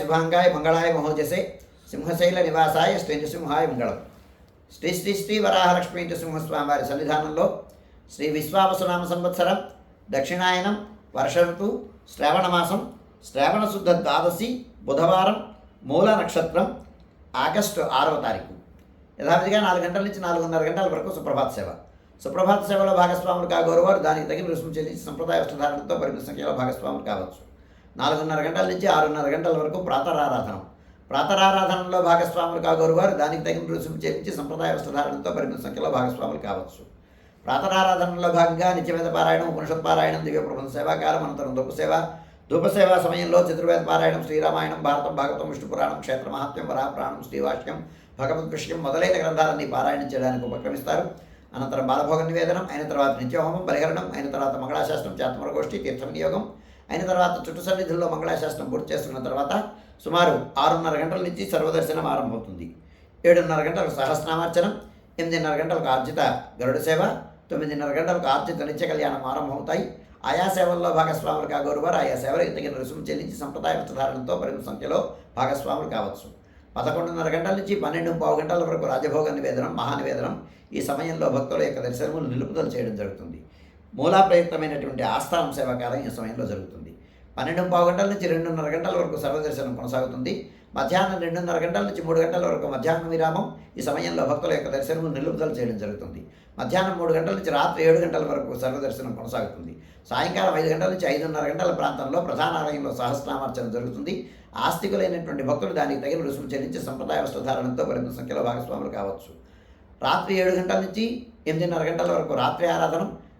శుభాంగాయ మంగళాయ మహోజసే సింహశైల నివాసాయ శ్రీ సింహాయ మంగళం శ్రీ శ్రీ శ్రీ వరాహలక్ష్మీ నృసింహస్వామి వారి సన్నిధానంలో శ్రీ విశ్వావసునామ సంవత్సరం దక్షిణాయనం వర్ష ఋతు శ్రావణమాసం శ్రావణ శుద్ధ ద్వాదశి బుధవారం మూల నక్షత్రం ఆగస్టు ఆరవ తారీఖు. యథావిధిగా నాలుగు గంటల నుంచి నాలుగున్నర గంటల వరకు సుప్రభాత సేవ. సుప్రభాత సేవలో భాగస్వాములు కాగోరువారు దానికి తగిన రుసుము చెల్లించి సంప్రదాయ వస్త్రధారణతో పరిమిత సంఖ్యలో భాగస్వాములు కావచ్చు. నాలుగున్నర గంటల నుంచి ఆరున్నర గంటల వరకు ప్రాతరారాధనం. ప్రాతరారాధనలో భాగస్వాములు కాగోరు వారు దానికి తగిన రుసుము చేయించి సంప్రదాయ వస్త్రధారణతో పరిమిత సంఖ్యలో భాగస్వాములు కావచ్చు. ప్రాతరారాధనలో భాగంగా నిత్యవేద పారాయణం ఉపనిషత్ పారాయణం దివ్య ప్రబంధ సేవాకాలం అనంతరం ధూప సేవ. సమయంలో చతుర్వేద పారాయణం శ్రీరామాయణం భారతం భాగవతం విష్ణు పురాణం క్షేత్ర మహాత్మ్యం వరాపురాణం శ్రీవాక్యం భగవద్విషయం మొదలైన గ్రంథాలన్నీ పారాయణం చేయడానికి ఉపక్రమిస్తారు. అనంతరం బాలభోగ నివేదనం అయిన తర్వాత నిత్యహోమం పరిహరణం అయిన తర్వాత మంగళాశాస్త్రం చేతమరగోష్ఠి తీర్థం నియోగం అయిన తర్వాత చుట్టు సన్నిధుల్లో మంగళాశాసనం పూర్తి చేసుకున్న తర్వాత సుమారు ఆరున్నర గంటల నుంచి సర్వదర్శనం ఆరంభమవుతుంది. ఏడున్నర గంటలకు సహస్రనామార్చనం ఎనిమిదిన్నర గంటలకు ఆర్జిత గరుడ సేవ తొమ్మిదిన్నర గంటలకు ఆర్జిత నిత్య కళ్యాణం ఆరంభమవుతాయి. ఆయా సేవల్లో భాగస్వాములు కాగోరువారు ఆయా సేవలకు తగిన రుసుము చెల్లించి సంప్రదాయ వస్త్రధారణతో పరిమిత సంఖ్యలో భాగస్వాములు కావచ్చు. పదకొండున్నర గంటల నుంచి పన్నెండు పావు గంటల వరకు రాజభోగ నివేదనం మహానివేదనం ఈ సమయంలో భక్తుల యొక్క దర్శనములు నిలుపుదల చేయడం జరుగుతుంది. మూలా ప్రయుక్తమైనటువంటి ఆస్థానం సేవాకాలం ఈ సమయంలో జరుగుతుంది. పన్నెండు పావు గంటల నుంచి రెండున్నర గంటల వరకు సర్వదర్శనం కొనసాగుతుంది. మధ్యాహ్నం రెండున్నర గంటల నుంచి మూడు గంటల వరకు మధ్యాహ్నం విరామం ఈ సమయంలో భక్తుల యొక్క దర్శనం నిలుపుదల చేయడం జరుగుతుంది. మధ్యాహ్నం మూడు గంటల నుంచి రాత్రి ఏడు గంటల వరకు సర్వదర్శనం కొనసాగుతుంది. సాయంకాలం ఐదు గంటల నుంచి ఐదున్నర గంటల ప్రాంతంలో ప్రధాన ఆలయంలో సహస్రామార్చన జరుగుతుంది. ఆస్తికులైనటువంటి భక్తులు దానికి తగిన రుసుము చెల్లించి సంప్రదాయ వస్త్రధారణతో పరిమిత సంఖ్యలో భాగస్వాములు కావచ్చు. రాత్రి ఏడు గంటల నుంచి ఎనిమిదిన్నర గంటల వరకు రాత్రి ఆరాధనం